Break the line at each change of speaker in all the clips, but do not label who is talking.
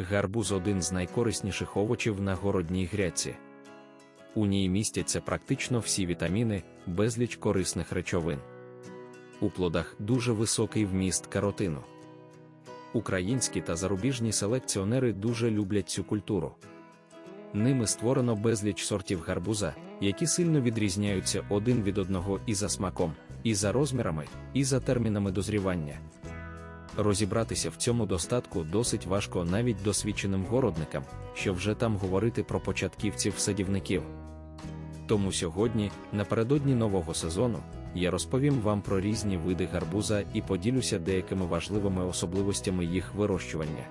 Гарбуз один з найкорисніших овочів на городній грядці. У ній містяться практично всі вітаміни, безліч корисних речовин. У плодах дуже високий вміст каротину. Українські та зарубіжні селекціонери дуже люблять цю культуру. Ними створено безліч сортів гарбуза, які сильно відрізняються один від одного і за смаком, і за розмірами, і за термінами дозрівання. Розібратися в цьому достатку досить важко навіть досвідченим городникам, що вже там говорити про початківців-садівників. Тому сьогодні, напередодні нового сезону, я розповім вам про різні види гарбуза і поділюся деякими важливими особливостями їх вирощування.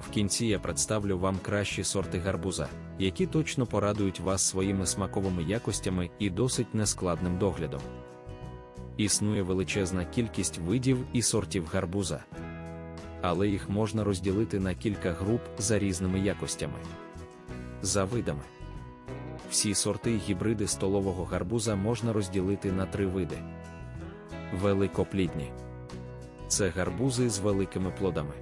В кінці я представлю вам кращі сорти гарбуза, які точно порадують вас своїми смаковими якостями і досить нескладним доглядом. Існує величезна кількість видів і сортів гарбуза. Але їх можна розділити на кілька груп за різними якостями. За видами. Всі сорти й гібриди столового гарбуза можна розділити на три види. Великоплідні. Це гарбузи з великими плодами.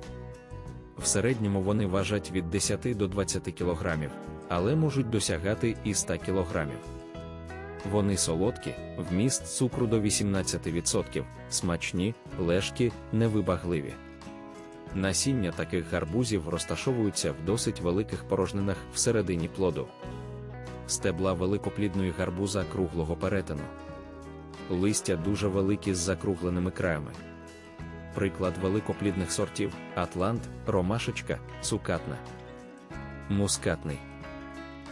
В середньому вони важать від 10 до 20 кг, але можуть досягати і 100 кг. Вони солодкі, вміст цукру до 18%, смачні, лежкі, невибагливі. Насіння таких гарбузів розташовуються в досить великих порожнинах всередині плоду. Стебла великоплідної гарбуза круглого перетину. Листя дуже великі з закругленими краями. Приклад великоплідних сортів Атлант, Ромашечка, Цукатна. Мускатний.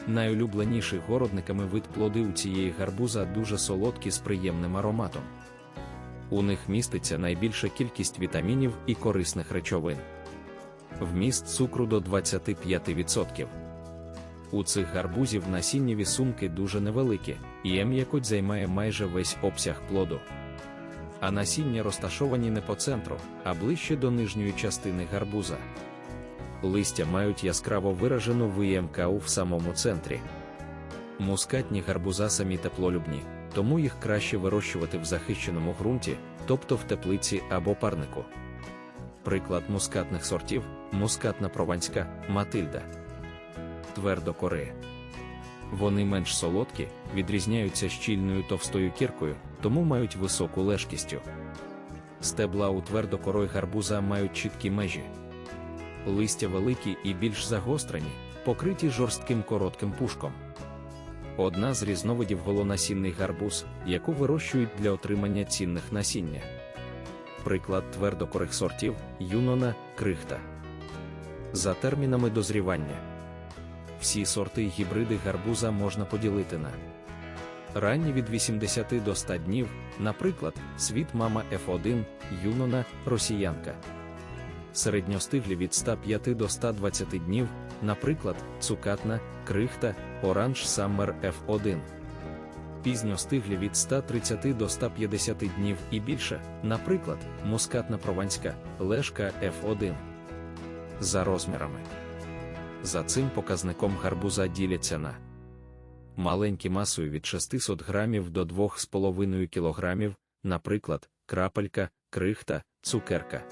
Найулюбленіший городниками вид плоди у цієї гарбуза дуже солодкі з приємним ароматом. У них міститься найбільша кількість вітамінів і корисних речовин. Вміст цукру до 25%. У цих гарбузів насіннєві сумки дуже невеликі, і м'якоть займає майже весь обсяг плоду. А насіння розташовані не по центру, а ближче до нижньої частини гарбуза. Листя мають яскраво виражену ВМКУ в самому центрі. Мускатні гарбуза самі теплолюбні, тому їх краще вирощувати в захищеному ґрунті, тобто в теплиці або парнику. Приклад мускатних сортів мускатна прованська, матильда. Твердокорея. Вони менш солодкі, відрізняються щільною товстою кіркою, тому мають високу лежкістю. Стебла у твердокорой гарбуза мають чіткі межі. Листя великі і більш загострені, покриті жорстким коротким пушком. Одна з різновидів голонасінний гарбуз, яку вирощують для отримання цінних насіння. Приклад твердокорих сортів юнона, крихта. За термінами дозрівання. Всі сорти й гібриди гарбуза можна поділити на ранні від 80 до 100 днів, наприклад, світ мама F1, юнона, росіянка. Середньостиглі від 105 до 120 днів, наприклад, цукатна, крихта, оранж Summer F1. Пізньостиглі від 130 до 150 днів і більше, наприклад, мускатна прованська, лешка F1. За розмірами. За цим показником гарбуза діляться на маленькі масою від 600 грамів до 2,5 кг, наприклад, крапелька, крихта, цукерка.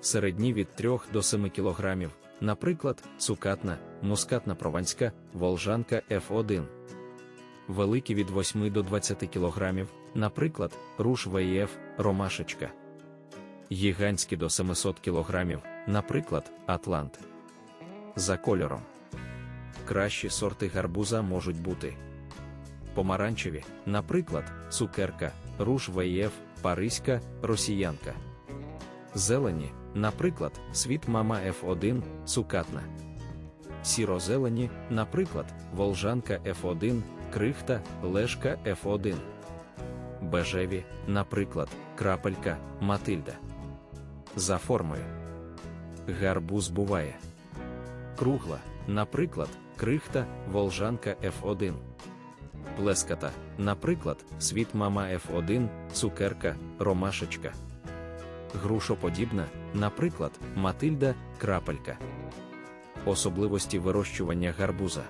Середні від 3 до 7 кг, наприклад, цукатна, мускатна прованська, волжанка F1. Великі від 8 до 20 кг, наприклад, руш ВІФ, ромашечка. Гігантські до 700 кг, наприклад, Атлант. За кольором. Кращі сорти гарбуза можуть бути помаранчеві, наприклад, цукерка, руш ВІФ, паризька, росіянка. Зелені, наприклад, світ мама F1, цукатна. Сіро-зелені, наприклад, волжанка F1, крихта, лешка F1. Бежеві, наприклад, крапелька, матильда. За формою. Гарбуз буває. Кругла, наприклад, крихта, волжанка F1. Плеската, наприклад, світ мама F1, цукерка, ромашечка. Грушоподібна, наприклад, матильда, крапелька. Особливості вирощування гарбуза.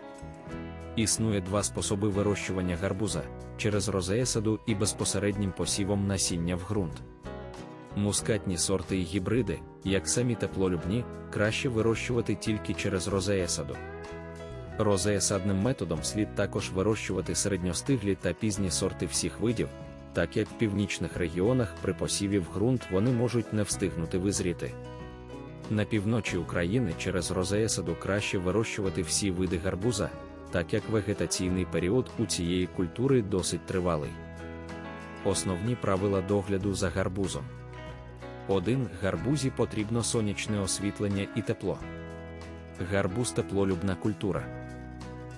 Існує два способи вирощування гарбуза через розеясаду і безпосереднім посівом насіння в ґрунт. Мускатні сорти і гібриди, як самі теплолюбні, краще вирощувати тільки через розеесаду. Розеесадним методом слід також вирощувати середньостиглі та пізні сорти всіх видів, так як в північних регіонах при посіві в ґрунт вони можуть не встигнути визріти. На півночі України через розеесаду краще вирощувати всі види гарбуза, так як вегетаційний період у цієї культури досить тривалий. Основні правила догляду за гарбузом. 1. Гарбузі потрібно сонячне освітлення і тепло. Гарбуз теплолюбна культура.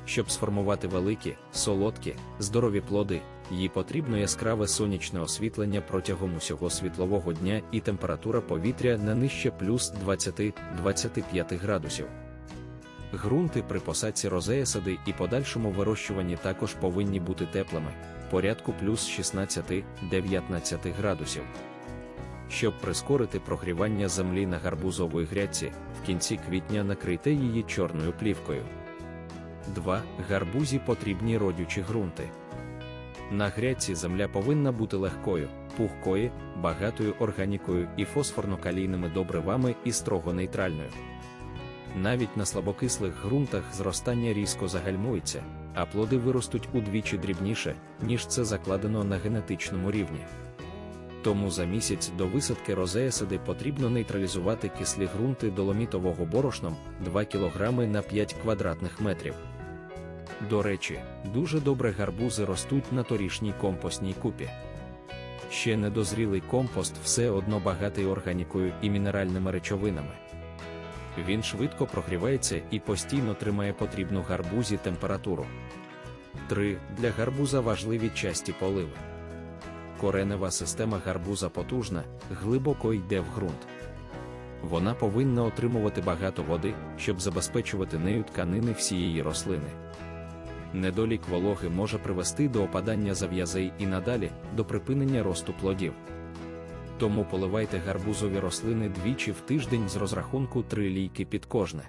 Щоб сформувати великі, солодкі, здорові плоди, їй потрібно яскраве сонячне освітлення протягом усього світлового дня і температура повітря не нижче плюс 20-25 градусів. Грунти при посадці розеясади і подальшому вирощуванні також повинні бути теплими, порядку плюс 16-19 градусів. Щоб прискорити прогрівання землі на гарбузової грядці, в кінці квітня накрийте її чорною плівкою. 2. Гарбузі потрібні родючі ґрунти. На грядці земля повинна бути легкою, пухкою, багатою органікою і фосфорно-калійними добривами і строго нейтральною. Навіть на слабокислих ґрунтах зростання різко загальмується, а плоди виростуть удвічі дрібніше, ніж це закладено на генетичному рівні. Тому за місяць до висадки розеясади потрібно нейтралізувати кислі ґрунти доломітового борошном 2 кг на 5 квадратних метрів. До речі, дуже добре гарбузи ростуть на торішній компостній купі. Ще недозрілий компост все одно багатий органікою і мінеральними речовинами. Він швидко прогрівається і постійно тримає потрібну гарбузі температуру. 3. Для гарбуза важливі часті поливи. Коренева система гарбуза потужна, глибоко йде в ґрунт. Вона повинна отримувати багато води, щоб забезпечувати нею тканини всієї рослини. Недолік вологи може привести до опадання зав'язей і надалі до припинення росту плодів. Тому поливайте гарбузові рослини двічі в тиждень з розрахунку 3 лійки під кожне.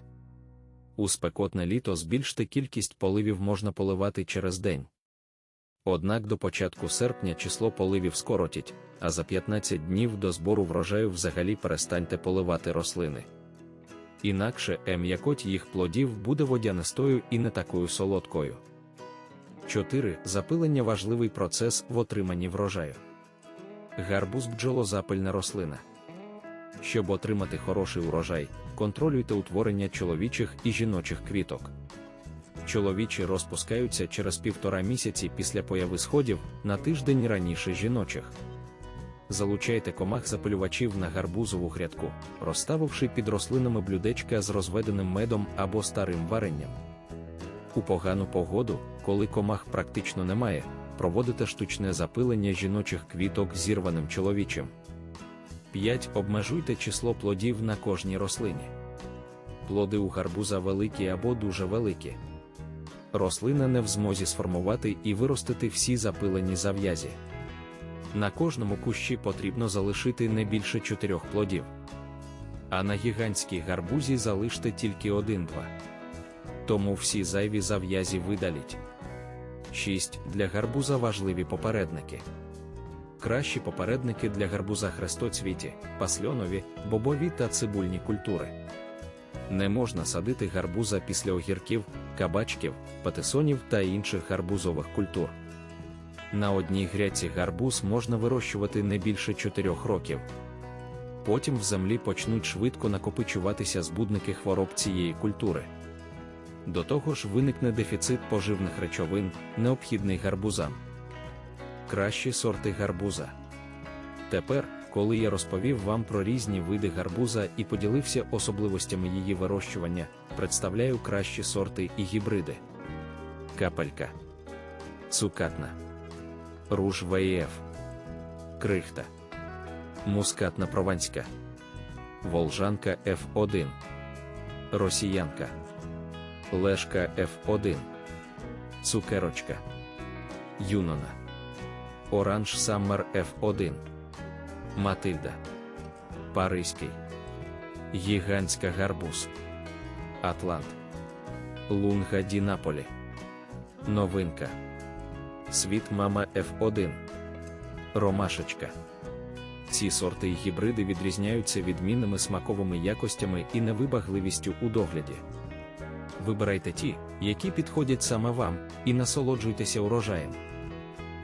У спекотне літо збільшити кількість поливів можна поливати через день. Однак до початку серпня число поливів скоротіть, а за 15 днів до збору врожаю взагалі перестаньте поливати рослини. Інакше м'якоть їх плодів буде водянистою і не такою солодкою. 4. Запилення важливий процес в отриманні врожаю. Гарбуз бджолозапильна рослина. Щоб отримати хороший урожай, контролюйте утворення чоловічих і жіночих квіток. Чоловічі розпускаються через півтора місяці після появи сходів на тиждень раніше жіночих. Залучайте комах запилювачів на гарбузову грядку, розставивши під рослинами блюдечка з розведеним медом або старим варенням. У погану погоду, коли комах практично немає, проводите штучне запилення жіночих квіток зірваним чоловічим. 5. Обмежуйте число плодів на кожній рослині. Плоди у гарбуза великі або дуже великі. Рослина не в змозі сформувати і виростити всі запилені зав'язі. На кожному кущі потрібно залишити не більше чотирьох плодів. А на гігантській гарбузі залиште тільки один-два. Тому всі зайві зав'язі видаліть. 6. Для гарбуза важливі попередники. Кращі попередники для гарбуза хрестоцвіті, пасльонові, бобові та цибульні культури. Не можна садити гарбуза після огірків, кабачків, патисонів та інших гарбузових культур. На одній гряці гарбуз можна вирощувати не більше 4 років. Потім в землі почнуть швидко накопичуватися збудники хвороб цієї культури. До того ж виникне дефіцит поживних речовин, необхідний гарбузам. Кращі сорти гарбуза. Тепер, коли я розповів вам про різні види гарбуза і поділився особливостями її вирощування, представляю кращі сорти і гібриди. Капелька, цукатна, руж ВІФ, крихта, мускатна прованська, волжанка F1, росіянка, лешка F1, цукерочка, юнона, оранж Саммер F1. Матильда, Паризький, Гігантська гарбуз, Атлант, Лунга Дінаполі, Новинка, Світ Мама F1, Ромашечка, Ці сорти й гібриди відрізняються відмінними смаковими якостями і невибагливістю у догляді. Вибирайте ті, які підходять саме вам, і насолоджуйтеся урожаєм.